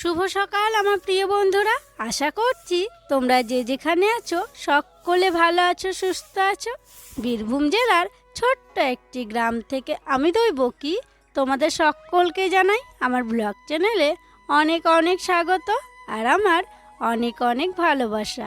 শুভ সকাল, আমার প্রিয় বন্ধুরা। আশা করছি তোমরা যে যেখানে আছো, সকলে ভালো আছো, সুস্থ আছো। বীরভূম জেলার ছোট্ট একটি গ্রাম থেকে আমি দইব কি তোমাদের সকলকে জানাই, আমার ব্লগ চ্যানেলে অনেক অনেক স্বাগত আর আমার অনেক অনেক ভালোবাসা।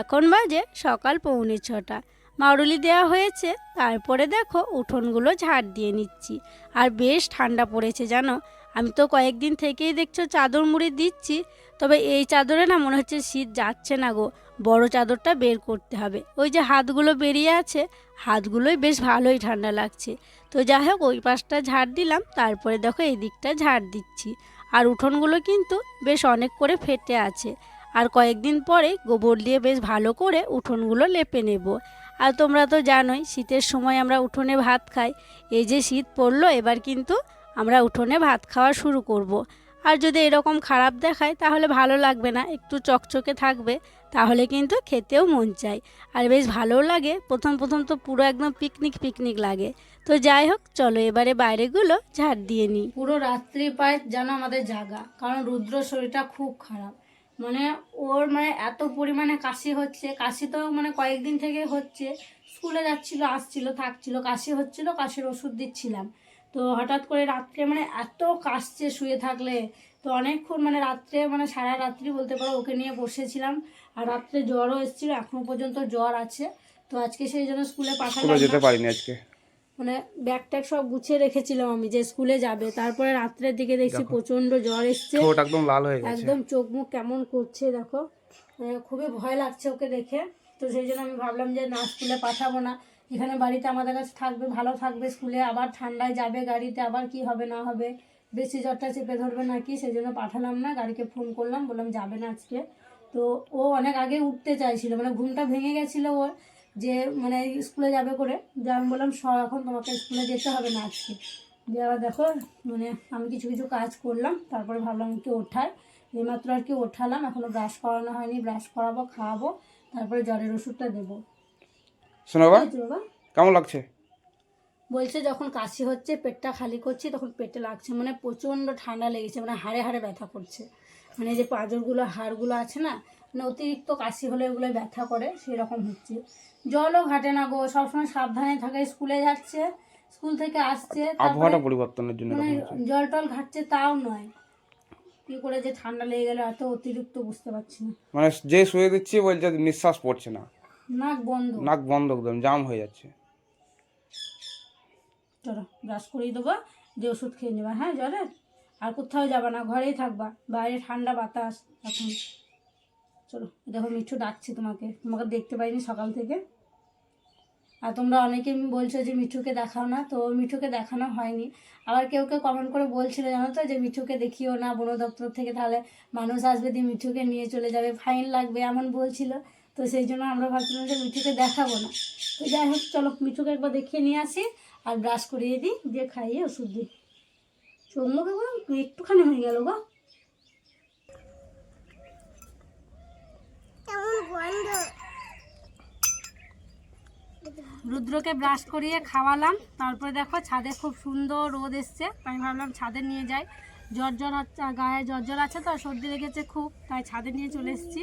এখন বাজে সকাল পৌনে ছটা। মারুলি দেওয়া হয়েছে, তারপরে দেখো উঠোনগুলো ঝাড় দিয়ে নিচ্ছি। আর বেশ ঠান্ডা পড়েছে, জানো? আমি তো কয়েকদিন থেকেই দেখছ চাদর মুড়ি দিচ্ছি, তবে এই চাদরে না মনে হচ্ছে শীত যাচ্ছে না গো। বড় চাদরটা বের করতে হবে। ওই যে হাতগুলো বেরিয়ে আছে, হাতগুলোই বেশ ভালোই ঠান্ডা লাগছে। তো যাই হোক, ওই পাশটা ঝাড় দিলাম, তারপরে দেখো এই দিকটা ঝাড় দিচ্ছি। আর উঠোনগুলো কিন্তু বেশ অনেক করে ফেটে আছে। আর কয়েকদিন পরে গোবর দিয়ে বেশ ভালো করে উঠোনগুলো লেপে নেব। আর তোমরা তো জানোই, শীতের সময় আমরা উঠোনে ভাত খাই। এই যে শীত পড়ল, এবার কিন্তু আমরা উঠোনে ভাত খাওয়া শুরু করব। আর যদি এরকম খারাপ দেখায়, তাহলে ভালো লাগবে না, একটু চকচকে থাকবে, তাহলে কিন্তু খেতেও মন চায়। আর বেশ ভালোও লাগে, প্রথম প্রথম তো পুরো একদম পিকনিক পিকনিক লাগে। তো যাই হোক, চলো এবারে বাইরেগুলো ঝাড় দিয়ে নিই। পুরো রাত্রি পায় যেন আমাদের জাগা, কারণ রুদ্র শরীরটা খুব খারাপ। মানে ওর মানে এত পরিমাণে কাশি হচ্ছে, কাশি তো মানে কয়েকদিন থেকে হচ্ছে। স্কুলে যাচ্ছিল, আসছিল, থাকছিল, কাশি হচ্ছিল, কাশির ওষুধ দিচ্ছিলাম। তো হঠাৎ করে রাত্রে মানে এত কাশছে শুয়ে থাকলে তো অনেকক্ষণ মানে রাত্রে মানে সারা রাত্রি বলতে পারো ওকে নিয়ে বসেছিলাম। আর রাত্রে জ্বরও এসেছিল এখনও পর্যন্ত জ্বর আছে। তো আজকে সেই জন্য স্কুলে পাঠালাম যেতে পারিনি আজকে। মানে ব্যাগ ট্যাগ সব গুছিয়ে রেখেছিলাম আমি যে স্কুলে যাবে। তারপরে রাত্রের দিকে দেখছি প্রচণ্ড জ্বর এসছে। একদম লাল হয়ে গেছে। একদম চোখ মুখ কেমন করছে দেখো। মানে খুবই ভয় লাগছে ওকে দেখে। তো সেই জন্য আমি ভাবলাম যে না স্কুলে পাঠাবো না। এখানে বাড়িতে আমাদের কাছে থাকবে, ভালো থাকবে, স্কুলে আবার ঠান্ডায় যাবে গাড়িতে, আবার কি হবে না হবে। বেশি জ্বরটা চেপে ধরবে নাকি সেই জন্য পাঠালাম না, গাড়িকে ফোন করলাম, বললাম যাবে না আজকে। তো ও অনেক আগে উঠতে চাইছিল মানে ঘুমটা ভেঙে গেছিল ওর, যে মানে স্কুলে যাবে করে। যে আমি বললাম, স, এখন তোমাকে স্কুলে যেতে হবে না আজকে। দিয়ে আবার দেখো মানে আমি কিছু কিছু কাজ করলাম, তারপরে ভাবলাম কি ওঠাই এইমাত্র আর কি ওঠালাম এখনও ব্রাশ করানো হয়নি ব্রাশ করাবো, খাওয়াবো, তারপরে জ্বরের ওষুধটা দেবো। শোনো বাবা বুঝেছ বাবা কেমন লাগছে? বলছে যখন কাশি হচ্ছে পেটটা খালি করছি তখন পেটে লাগছে। মানে প্রচণ্ড ঠান্ডা লেগেছে মানে হাড়ে হাড়ে ব্যথা করছে। মানে যে পাঁজরগুলো হাড়গুলো আছে না মানে অতিরিক্ত কাশি হলে ওগুলো ব্যথা করে সেই রকম হচ্ছে। জলও ঘাটে না গো সবসময় সাবধানে থাকে স্কুলে যাচ্ছে স্কুল থেকে আসছে আবহাওয়াটা পরিবর্তনের জন্য মানে জল টল ঘাটছে তাও নয়। কি করে যে ঠান্ডা লেগে গেল এত অতিরিক্ত বুঝতে পারছি না। মানে যে শুয়ে দিচ্ছি বলছে নিঃশ্বাস পড়ছে না। নাক বন্ধ। নাক বন্ধ একদম জাম হয়ে যাচ্ছে। চলো ব্রাশ করিয়ে দেবো যে ওষুধ খেয়ে নেবা। হ্যাঁ জলের আর কোথাও যাবা না ঘরেই থাকবা। বাইরে ঠান্ডা বাতাস এখন। চলো দেখো মিঠু ডাকছি তোমাকে। তোমাকে দেখতে পাইনি সকাল থেকে। আর তোমরা অনেকে বলছো যে মিঠুকে দেখাও না তো মিঠুকে দেখানো হয়নি। আবার কেউ কেউ কমেন্ট করে বলছিল জানো তো যে মিঠুকে দেখিও না বন দপ্তর থেকে তাহলে মানুষ আসবে দিয়ে মিঠুকে নিয়ে চলে যাবে। ফাইন লাগবে এমন বলছিল। তো সেই জন্য আমরা ভাবছিলাম যে মিঠুকে দেখাবো না। তো যাই হোক চলো মিঠুকে একবার দেখিয়ে নিয়ে আসি আর ব্রাশ করিয়ে দিই দিয়ে খাইয়ে ওষুধ দিই। মুখে গো একটুখানি হয়ে গেল গো। রুদ্রকে ব্রাশ করিয়ে খাওয়ালাম। তারপরে দেখো ছাদে খুব সুন্দর রোদ এসছে। আমি ভাবলাম ছাদে নিয়ে যাই। জ্বর জ্বর হচ্ছে গায়ে জ্বর জ্বর আছে তো সর্দি লেগেছে খুব তাই ছাদে নিয়ে চলে এসেছি।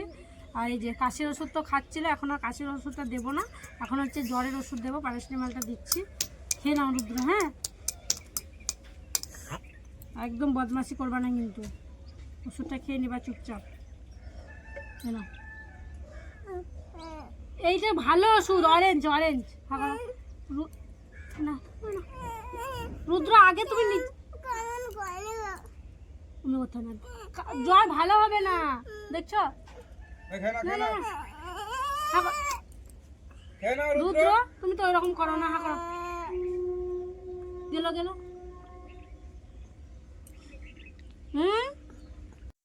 আর এই যে কাশির ওষুধ তো খাচ্ছিল, এখন আর কাশির ওষুধটা দেবো না। এখন হচ্ছে জ্বরের ওষুধ দেবো প্যারাসিটামলটা দিচ্ছি। খেয়ে নাও রুদ্র হ্যাঁ? একদম বদমাশি করবা না কিন্তু। ওষুধটা খেয়ে নিবা চুপচাপ। এইটা ভালো ওষুধ অরেঞ্জ অরেঞ্জ। রুদ্র, আগে তুমি জ্বর ভালো হবে না। দেখছ। রুদ্র। তুমি তো ওইরকম করো না হা করো। গেল গেল। হুম?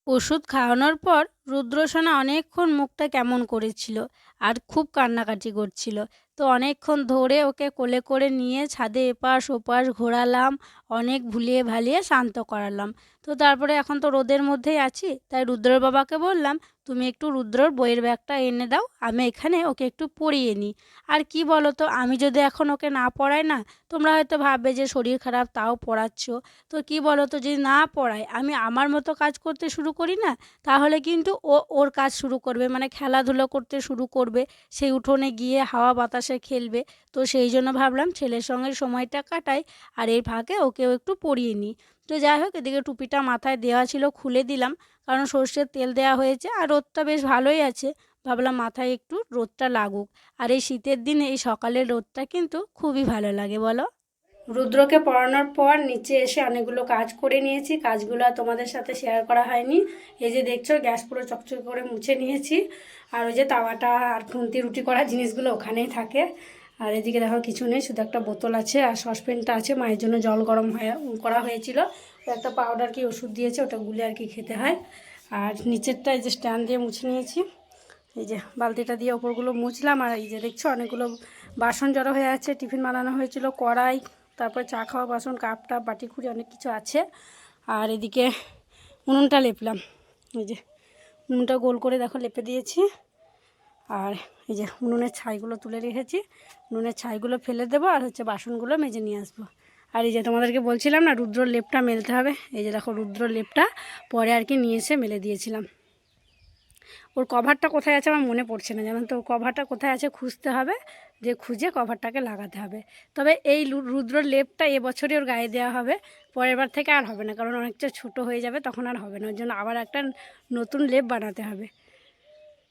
ওষুধ খাওয়ানোর পর রুদ্রসোনা অনেকক্ষণ মুখটা কেমন করেছিল আর খুব কান্নাকাটি করছিল। তো অনেকক্ষণ ধরে ওকে কোলে করে নিয়ে ছাদে এপাশ ওপাশ ঘোরালাম, অনেক ভুলিয়ে ভালিয়ে শান্ত করালাম। তো তারপরে এখন তো রোদের মধ্যেই আছি, তাই রুদ্রর বাবাকে বললাম, তুমি একটু রুদ্রর বইয়ের ব্যাগটা এনে দাও, আমি এখানে ওকে একটু পড়িয়ে নিই। আর কি বলো তো আমি যদি এখন ওকে না পড়াই না, তোমরা হয়তো ভাববে যে শরীর খারাপ, তাও পড়াচ্ছ। তো কি বলো তো যদি না পড়াই, আমি আমার মতো কাজ করতে শুরু করি না, তাহলে কিন্তু ও ওর কাজ শুরু করবে মানে খেলাধুলো করতে শুরু করবে। সেই উঠোনে গিয়ে হাওয়া বাতাসে খেলবে। তো সেই জন্য ভাবলাম ছেলের সঙ্গে সময়টা কাটাই আর এর ফাঁকে ওকেও একটু পরিয়ে নিই। তো যাই হোক, এদিকে টুপিটা মাথায় দেওয়া ছিল, খুলে দিলাম। কারণ সর্ষের তেল দেওয়া হয়েছে আর রোদটা বেশ ভালোই আছে। ভাবলাম মাথায় একটু রোদটা লাগুক। আর এই শীতের দিনে এই সকালের রোদটা কিন্তু খুবই ভালো লাগে, বলো? রুদ্রকে পড়ানোর পর নিচে এসে অনেকগুলো কাজ করে নিয়েছি। কাজগুলো তোমাদের সাথে শেয়ার করা হয়নি। এই যে দেখছ, গ্যাস পুরো চকচক করে মুছে নিয়েছি। আর ওই যে তাওয়াটা আর খুন্তি, রুটি করা জিনিসগুলো ওখানেই থাকে। আর এদিকে দেখো, কিছু নেই, শুধু একটা বোতল আছে আর সসপ্যানটা আছে। মায়ের জন্য জল গরম হয়ে করা হয়েছিল। একটা পাউডার কি ওষুধ দিয়েছে, ওটা গুলে আর কি খেতে হয়। আর নিচেরটা এই যে স্ট্যান্ড দিয়ে মুছে নিয়েছি। এই যে বালতিটা দিয়ে ওপরগুলো মুছলাম। আর এই যে দেখছ, অনেকগুলো বাসন জড়ো হয়ে আছে। টিফিন বানানো হয়েছিল, কড়াই তারপর চা খাওয়া, বাসন কাপ টাপ বাটি, খুঁড়ি অনেক কিছু আছে। আর এদিকে উনুনটা লেপলাম। এই যে উনুনটা গোল করে দেখো লেপে দিয়েছি। আর এই যে উনুনের ছাইগুলো তুলে রেখেছি। উনুনের ছাইগুলো ফেলে দেবো আর হচ্ছে বাসনগুলো মেজে নিয়ে আসব। আর এই যে তোমাদেরকে বলছিলাম না রুদ্র লেপটা মেলতে হবে। এই যে দেখো রুদ্র লেপটা পরে আর কি নিয়ে এসে মেলে দিয়েছিলাম। ওর কভারটা কোথায় আছে আমার মনে পড়ছে না। জানেন তো কভারটা কোথায় আছে খুঁজতে হবে। যে খুঁজে কভারটাকে লাগাতে হবে। তবে এই রুদ্রর লেপটা এবছরই ওর গায়ে দেওয়া হবে। পরের বার থেকে আর হবে না, কারণ অনেকটা ছোট হয়ে যাবে, তখন আর হবে না। ওর জন্য আবার একটা নতুন লেপ বানাতে হবে।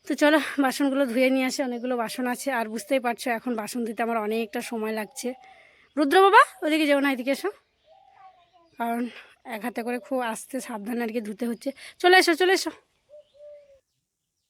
তো চলো, বাসনগুলো ধুয়ে নিয়ে আসে, অনেকগুলো বাসন আছে। আর বুঝতেই পারছ, এখন বাসন দিতে আমার অনেকটা সময় লাগছে। রুদ্র বাবা, ওদিকে যেও না, এদিকে এসো। কারণ এক হাতে করে খুব আস্তে সাবধানে আর কি ধুতে হচ্ছে। চলে এসো চলে এসো।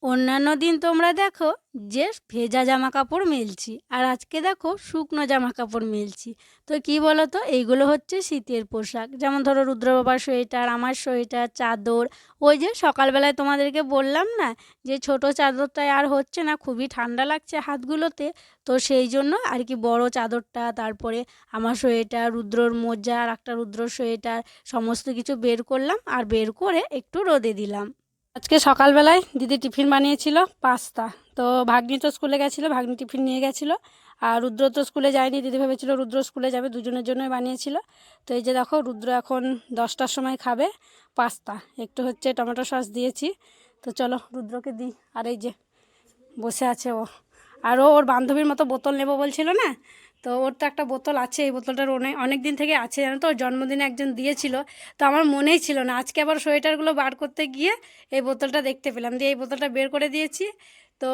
অন্যান্য দিন তোমরা দেখো যে ভেজা জামা কাপড় মেলছি। আর আজকে দেখো, শুকনো জামা কাপড় মেলছি। তো কি বলো তো এইগুলো হচ্ছে শীতের পোশাক। যেমন ধরো রুদ্র বাবার সোয়েটার, আমার সোয়েটার, চাদর। ওই যে সকালবেলায় তোমাদেরকে বললাম না, যে ছোট চাদরটায় আর হচ্ছে না, খুবই ঠান্ডা লাগছে হাতগুলোতে। তো সেই জন্য আর কি বড় চাদরটা, তারপরে আমার সোয়েটার, রুদ্রর মোজা, আর একটা রুদ্র সোয়েটার, সমস্ত কিছু বের করলাম। আর বের করে একটু রোদে দিলাম। আজকে সকালবেলায় দিদি টিফিন বানিয়েছিল, পাস্তা। তো ভাগ্নি তো স্কুলে গেছিল, ভাগ্নি টিফিন নিয়ে গেছিল। আর রুদ্র তো স্কুলে যায়নি, দিদি ভেবেছিল রুদ্র স্কুলে যাবে, দুজনের জন্যই বানিয়েছিল। তো এই যে দেখো, রুদ্র এখন দশটার সময় খাবে পাস্তা। একটু হচ্ছে টমেটো সস দিয়েছি। তো চলো, রুদ্রকে দিই। আর এই যে, বসে আছে ও। আর ওর বান্ধবীর মতো বোতল নেব বলছিল না? তো ওর তো একটা বোতল আছে, এই বোতলটার অনেক অনেক দিন থেকে আছে, জানো তো? ওর জন্মদিনে একজন দিয়েছিল, তো আমার মনেই ছিল না। আজকে আবার সোয়েটারগুলো বার করতে গিয়ে এই বোতলটা দেখতে পেলাম। দিয়ে এই বোতলটা বের করে দিয়েছি। তো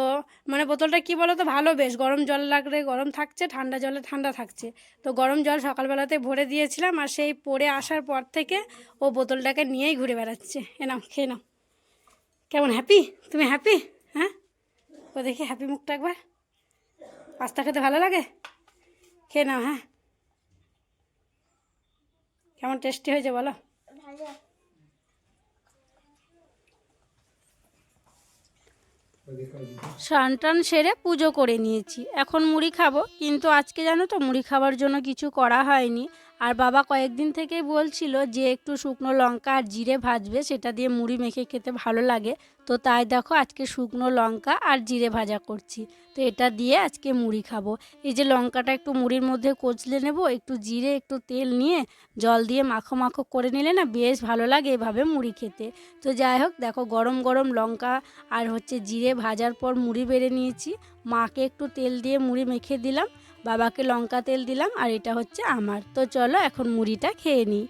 মানে বোতলটা কি বলো তো ভালো বেশ। গরম জল লাগলে গরম থাকছে, ঠান্ডা জলে ঠান্ডা থাকছে। তো গরম জল সকালবেলাতে ভরে দিয়েছিলাম আর সেই পরে আসার পর থেকে ও বোতলটাকে নিয়েই ঘুরে বেড়াচ্ছে। এ নাও, খেয়ে নাও। কেমন? হ্যাপি তুমি হ্যাপি হ্যাঁ? ও দেখি হ্যাপি মুখটা একবার। পাস্তা খেতে ভালো লাগে? খেয়ে নাও হ্যাঁ? কেমন টেস্টি হয়েছে বলো? স্নান টান সেরে পুজো করে নিয়েছি। এখন মুড়ি খাব কিন্তু আজকে জানো তো মুড়ি খাবার জন্য কিছু করা হয়নি। আর বাবা কয়েকদিন থেকেই বলছিল যে একটু শুকনো লঙ্কা আর জিরে ভাজবে, সেটা দিয়ে মুড়ি মেখে খেতে ভালো লাগে। তো তাই দেখো আজকে শুকনো লঙ্কা আর জিরে ভাজা করছি। তো এটা দিয়ে আজকে মুড়ি খাব। এই যে লঙ্কাটা একটু মুড়ির মধ্যে কচলে নেব, একটু জিরে, একটু তেল নিয়ে জল দিয়ে মাখো মাখো করে নিলে না বেশ ভালো লাগে এভাবে মুড়ি খেতে। তো যাই হোক, দেখো গরম গরম লঙ্কা আর হচ্ছে জিরে ভাজার পর মুড়ি বেড়ে নিয়েছি। মাকে একটু তেল দিয়ে মুড়ি মেখে দিলাম। বাবাকে লঙ্কা তেল দিলাম আর এটা হচ্ছে আমার। তো চলো এখন মুড়িটা খেয়ে নিই।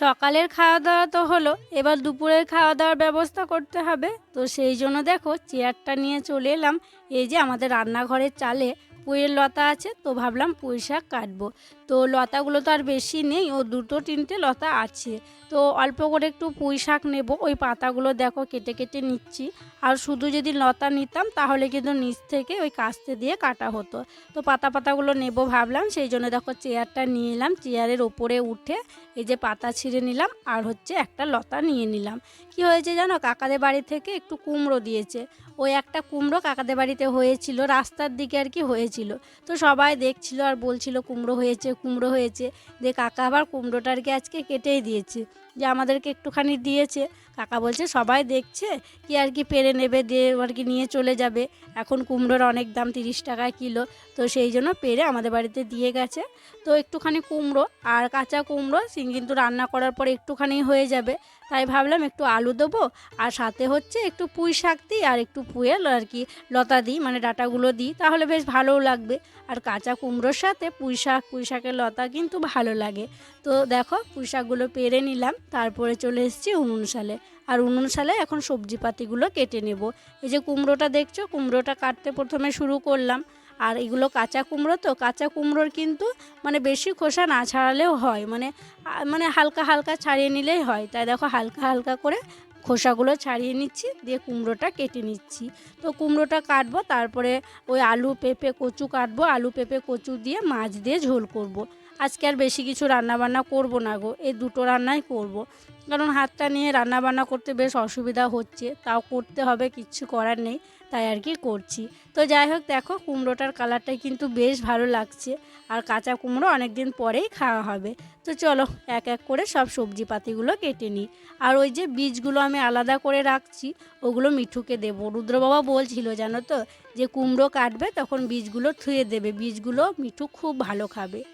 সকালের খাওয়া দাওয়া তো হলো, এবার দুপুরের খাওয়া দাওয়ার ব্যবস্থা করতে হবে। তো সেই জন্য দেখো চেয়ারটা নিয়ে চলে এলাম। এই যে আমাদের রান্নাঘরের চালে পুঁইয়ের লতা আছে, তো ভাবলাম পুঁই শাক কাটবো। তো লতাগুলো তো আর বেশি নেই, ও দুটো তিনটে লতা আছে। তো অল্প করে একটু পুঁই শাক নেব। ওই পাতাগুলো দেখো কেটে কেটে নিচ্ছি। আর শুধু যদি লতা নিতাম, তাহলে কিন্তু নিচ থেকে ওই কাস্তে দিয়ে কাটা হতো। তো পাতা পাতাগুলো নেব ভাবলাম, সেই জন্য দেখো চেয়ারটা নিয়ে এলাম। চেয়ারের ওপরে উঠে এই যে পাতা ছিঁড়ে নিলাম, আর হচ্ছে একটা লতা নিয়ে নিলাম। কি হয়েছে জানো? কাকাদের বাড়ি থেকে একটু কুমড়ো দিয়েছে। ওই একটা কুমড়ো কাকাদের বাড়িতে হয়েছিল, রাস্তার দিকে আর কি হয়েছিল। তো সবাই দেখছিল আর বলছিল, কুমড়ো হয়েছে কুমড়ো হয়েছে। দিয়ে কাকা আবার কুমড়োটা আর কি আজকে কেটেই দিয়েছে। যে আমাদেরকে একটুখানি দিয়েছে। কাকা বলছে, সবাই দেখছে, কি আর কি পেরে নেবে, দিয়ে আর কি নিয়ে চলে যাবে। এখন কুমড়োর অনেক দাম, তিরিশ টাকা কিলো। তো সেই জন্য পেরে আমাদের বাড়িতে দিয়ে গেছে। তো একটুখানি কুমড়ো আর কাঁচা কুমড়ো কিন্তু রান্না করার পরে একটুখানি হয়ে যাবে। তাই ভাবলাম একটু আলু দেবো, আর সাথে হচ্ছে একটু পুঁই শাক দিই, আর একটু পুঁয়ে আর কি লতা দিই মানে ডাটাগুলো দিই, তাহলে বেশ ভালোও লাগবে। আর কাঁচা কুমড়োর সাথে পুঁই শাক, পুঁই শাকের লতা কিন্তু ভালো লাগে। তো দেখো পুঁই শাকগুলো পেরে নিলাম, তারপরে চলে এসেছি উনুন সালে আর উনুন সালে এখন সবজি পাতিগুলো কেটে নেব। এই যে কুমড়োটা দেখছ, কুমড়োটা কাটতে প্রথমে শুরু করলাম। আর এগুলো কাঁচা কুমড়ো তো, কাঁচা কুমড়োর কিন্তু মানে বেশি খোসা না ছাড়ালেও হয়। মানে মানে হালকা হালকা ছাড়িয়ে নিলেই হয়। তাই দেখো হালকা হালকা করে খোসাগুলো ছাড়িয়ে নিচ্ছি, দিয়ে কুমড়োটা কেটে নিচ্ছি। তো কুমড়োটা কাটবো, তারপরে ওই আলু পেঁপে কচু কাটবো। আলু পেঁপে কচু দিয়ে মাছ দিয়ে ঝোল করব। আজকে আর বেশি কিছু রান্না বান্না করব না গো, এই দুটো রান্নাই করব। কারণ হাতটা নিয়ে রান্না বান্না করতে বেশ অসুবিধা হচ্ছে, তাও করতে হবে, কিচ্ছু করার নেই, তাই আর কি করছি। তো যাই হোক, দেখো কুমড়োটার কালারটাই কিন্তু বেশ ভালো লাগছে, আর কাঁচা কুমড়ো অনেক দিন পরেই খাওয়া হবে। তো চলো এক এক করে সব সবজি পাতিগুলো কেটে নিই। আর ওই যে বীজগুলো আমি আলাদা করে রাখছি, ওগুলো মিঠুকে দেবো। রুদ্র বাবা বলছিল, জানো তো, যে কুমড়ো কাটবে তখন বীজগুলো থুয়ে দেবে, বীজগুলো মিঠু খুব ভালো খাবে।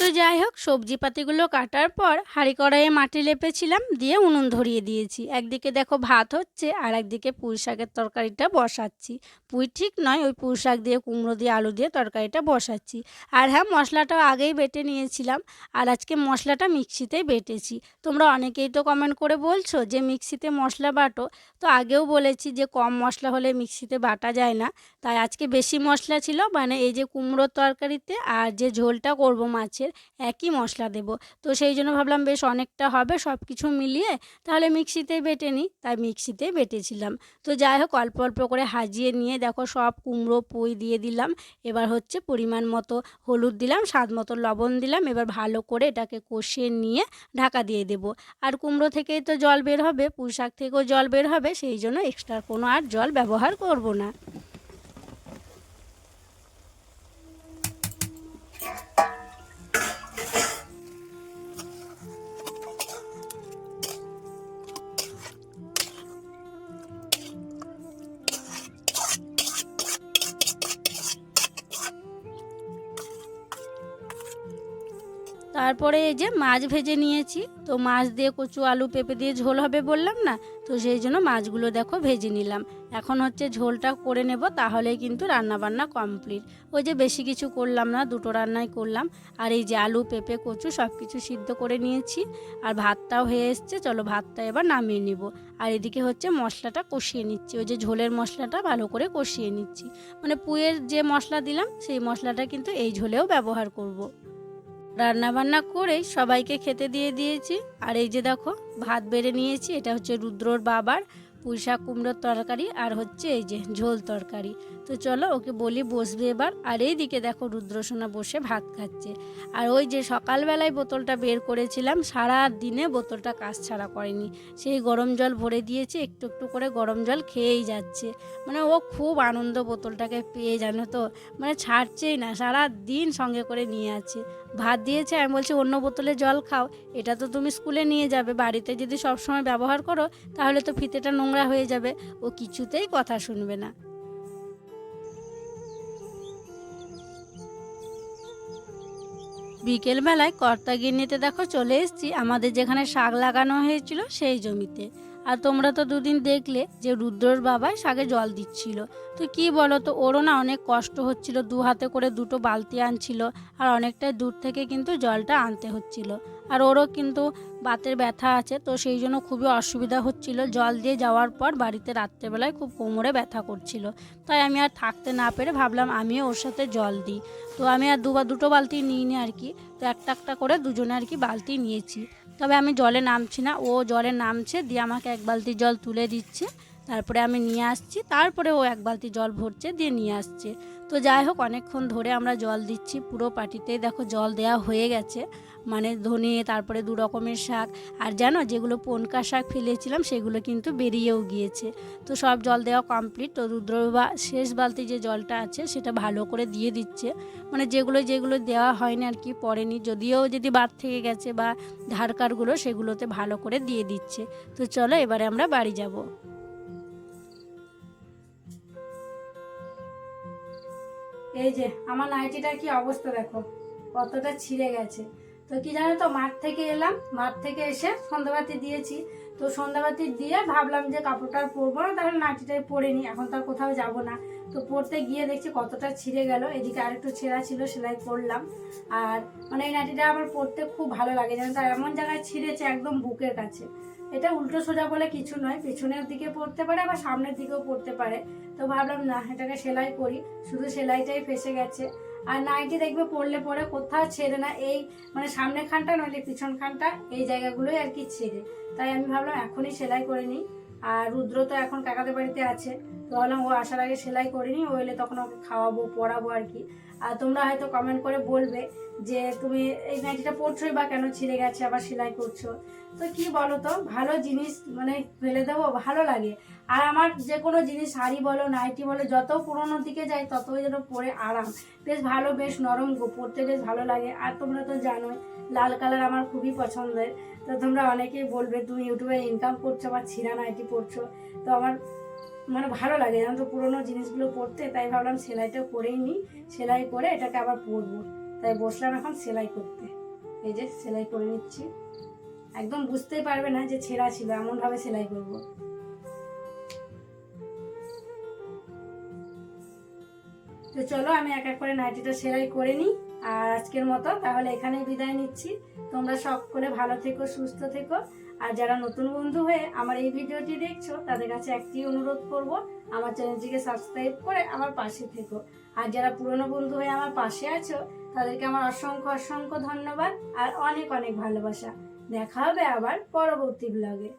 তো যাই হোক সবজি পাতিগুলো কাটার পর হাঁড়ি কড়াইয়ে মাটি লেপেছিলাম, দিয়ে উনুন ধরিয়ে দিয়েছি। একদিকে দেখো ভাত হচ্ছে, আর একদিকে পুঁই শাকের তরকারিটা বসাচ্ছি। পুঁই ঠিক নয়, ওই পুঁই শাক দিয়ে কুমড়ো দিয়ে আলু দিয়ে তরকারিটা বসাচ্ছি। আর হ্যাঁ মশলাটাও আগেই বেটে নিয়েছিলাম, আর আজকে মশলাটা মিক্সিতেই বেটেছি। তোমরা অনেকেই তো কমেন্ট করে বলছো যে মিক্সিতে মশলা বাটো, তো আগেও বলেছি যে কম মশলা হলে মিক্সিতে বাটা যায় না। তাই আজকে বেশি মশলা ছিল মানে এই যে কুমড়োর তরকারিতে আর যে ঝোলটা করব মাছের একই মশলা দেব। তো সেই জন্য ভাবলাম বেশ অনেকটা হবে সব কিছু মিলিয়ে তাহলে মিক্সিতেই বেটে নিই। তাই মিক্সিতে বেটেছিলাম। তো যাই হোক, অল্প অল্প করে হাজিয়ে নিয়ে দেখো সব কুমড়ো, পুঁই দিয়ে দিলাম। এবার হচ্ছে পরিমাণ মতো হলুদ দিলাম, স্বাদ মতো লবণ দিলাম। এবার ভালো করে এটাকে কষিয়ে নিয়ে ঢাকা দিয়ে দেব। আর কুমড়ো থেকেই তো জল বের হবে পুঁই শাক থেকেও জল বের হবে, সেই জন্য এক্সট্রা কোনো আর জল ব্যবহার করব না। তারপরে এই যে মাছ ভেজে নিয়েছি, তো মাছ দিয়ে কচু, আলু, পেঁপে দিয়ে ঝোল হবে বললাম না, তো সেই জন্য মাছগুলো দেখো ভেজে নিলাম। এখন হচ্ছে ঝোলটা করে নেব, তাহলেই কিন্তু রান্না বান্না কমপ্লিট। ওই যে বেশি কিছু করলাম না, দুটো রান্নাই করলাম। আর এই যে আলু, পেঁপে, কচু সব কিছু সিদ্ধ করে নিয়েছি, আর ভাতটাও হয়ে এসছে, চলো ভাতটা এবার নামিয়ে নিব। আর এদিকে হচ্ছে মশলাটা কষিয়ে নিচ্ছি, ওই যে ঝোলের মশলাটা ভালো করে কষিয়ে নিচ্ছি। মানে পুয়ের যে মশলা দিলাম, সেই মশলাটা কিন্তু এই ঝোলেও ব্যবহার করব। রান্না বান্না করে সবাইকে খেতে দিয়ে দিয়েছি। আর এই যে দেখো, ভাত বেড়ে নিয়েছি, এটা হচ্ছে রুদ্রর বাবার পুঁইশাক কুমড়োর তরকারি, আর হচ্ছে এই যে ঝোল তরকারি। তো চলো ওকে বলি বসবে এবার। আর এই দিকে দেখো রুদ্রসোনা বসে ভাত খাচ্ছে। আর ওই যে সকালবেলায় বোতলটা বের করেছিলাম সারা দিনে বোতলটা কাজ ছাড়া করেনি। সেই গরম জল ভরে দিয়েছে, একটু একটু করে গরম জল খেয়েই যাচ্ছে। মানে ও খুব আনন্দ বোতলটাকে পেয়ে, জানো তো? মানে ছাড়ছেই না সারা দিন সঙ্গে করে নিয়ে আছে। ভাত দিয়েছে, আমি বলছি, অন্য বোতলে জল খাও, এটা তো তুমি স্কুলে নিয়ে যাবে। বাড়িতে যদি সবসময় ব্যবহার করো, তাহলে তো ফিতেটা নোংরা হয়ে যাবে। ও কিছুতেই কথা শুনবে না। বিকেলবেলায় কর্তাগিন্নিতে দেখো চলে এসেছি। আমাদের যেখানে শাক লাগানো হয়েছিল সেই জমিতে। আর তোমরা তো দুদিন দেখলে যে রুদ্রর বাবা শাকে জল দিচ্ছিল। তো কি বলো তো ওরও না অনেক কষ্ট হচ্ছিল, দু হাতে করে দুটো বালতি আনছিল আর অনেকটাই দূর থেকে কিন্তু জলটা আনতে হচ্ছিল। আর ওরও কিন্তু বাতের ব্যথা আছে, তো সেই জন্য খুবই অসুবিধা হচ্ছিল। জল দিয়ে যাওয়ার পর বাড়িতে রাত্রেবেলায় খুব কোমরে ব্যথা করছিল। তাই আমি আর থাকতে না পেরে ভাবলাম আমিও ওর সাথে জল দিই। তো আমি আর দুবার দুটো বালতি নিইনি আর কি, তো একটা একটা করে দুজনে আর কি বালতি নিয়েছি। তবে আমি জলে নামছি না। ও জলে নামছে, দিয়ে আমাকে এক বালতি জল তুলে দিচ্ছে। তারপরে আমি নিয়ে আসছি, তারপরে ও এক বালতি জল ভরছে, দিয়ে নিয়ে আসছে। তো যাই হোক, অনেকক্ষণ ধরে আমরা জল দিচ্ছি পুরো পাটিতে দেখো, জল দেয়া হয়ে গেছে। মানে ধনে, তারপরে দু রকমের শাক। আর জানো, যেগুলো পনকা শাক ফেলেছিলাম, সেগুলো কিন্তু বেরিয়েও গিয়েছে। তো সব জল দেওয়া কমপ্লিট তো রুদ্র বা, শেষ বালতি যে জলটা আছে, সেটা ভালো করে দিয়ে দিচ্ছে। মানে যেগুলো যেগুলো দেওয়া হয়নি আর কি, পড়েনি। যদিও যদি বাদ থেকে গেছে বা ধারকারগুলো, সেগুলোতে ভালো করে দিয়ে দিচ্ছে। তো চলো, এবারে আমরা বাড়ি যাব। এই যে, আমার নাইটিটার কি অবস্থা দেখো। কতটা ছিঁড়ে গেছে। তো কি জানো তো, মাঠ থেকে এলাম, মাঠ থেকে এসে সন্ধ্যাবাতি দিয়েছি। তো সন্ধ্যাবাতি দিয়ে ভাবলাম যে কাপড়টা পরবো না, তাহলে নাইটিটাই পরে নিই, এখন তো আর কোথাও যাব না। তো পরতে গিয়ে দেখছি কতটা ছিঁড়ে গেল, এদিকে আরেকটু ছেঁড়া ছিল, সেলাই করলাম। আর মানে এই নাইটিটা আমার পরতে খুব ভালো লাগে, জানো তো এমন জায়গায় ছিঁড়েছে একদম বুকের কাছে। এটা উল্টো সোজা বলে কিছু নয়, পেছনের দিকে পড়তে পারে আবার সামনের দিকেও পড়তে পারে। তো ভাবলাম না, এটাকে সেলাই করি, শুধু সেলাইটাই ফেসে গেছে। আর নাইটি দেখবে পড়লে পরে কোথাও ছেড়ে না। এই মানে সামনের খানটা নইলে পিছন খানটা, এই জায়গাগুলোই আর কি ছেড়ে। তাই আমি ভাবলাম এখনই সেলাই করে নিই। আর রুদ্র তো এখন কাকাদের বাড়িতে আছে। তো ভাবলাম ও আসার আগে সেলাই করে নিই, ও এলে তখন ওকে খাওয়াবো, পড়াবো আর কি। আর তোমরা হয়তো কমেন্ট করে বলবে যে তুমি এই নাইটিটা পরছোই বা কেন ছিঁড়ে গেছে, আবার সেলাই করছ। তো কি বলো তো ভালো জিনিস মানে ফেলে দেবো, ভালো লাগে। আর আমার যে কোনো জিনিস, শাড়ি বলো, নাইটি বলো, যত পুরোনো দিকে যাই, ততই যেন পরে আরাম। বেশ ভালো, বেশ নরম পরতে বেশ ভালো লাগে। আর তোমরা তো জানোই, লাল কালার আমার খুবই পছন্দের। তো তোমরা অনেকেই বলবে, তুমি ইউটিউবে ইনকাম করছ বা ছিঁড়া নাইটি পরছো তো আমার মানে ভালো লাগে। জানো তো পুরোনো জিনিসগুলো পরতে তাই ভাবলাম সেলাইটা করেই নিই। সেলাই করে এটাকে আবার পরবো। তাই বসলাম এখন সেলাই করতে। এই যে সেলাই করে নিচ্ছি। একদম বুঝতেই পারবে না যে ছেঁড়া ছিল, এমনভাবে সেলাই করব। তো চলো আমি এক এক করে নাইটিটা সেলাই করে নিই। আর আজকের মতো তাহলে এখানেই বিদায় নিচ্ছি। তোমরা সকলে ভালো থেকো, সুস্থ থেকো। আর যারা নতুন বন্ধু হয়ে আমার এই ভিডিওটি দেখছ, তাদের কাছে একটি অনুরোধ করব, আমার চ্যানেলটিকে সাবস্ক্রাইব করে আমার পাশে থেকো। আর যারা পুরনো বন্ধু হয়ে আমার পাশে আছো, তাদেরকে আমার অসংখ্য অসংখ্য ধন্যবাদ আর অনেক অনেক ভালোবাসা। দেখা হবে আবার পরবর্তী ব্লগে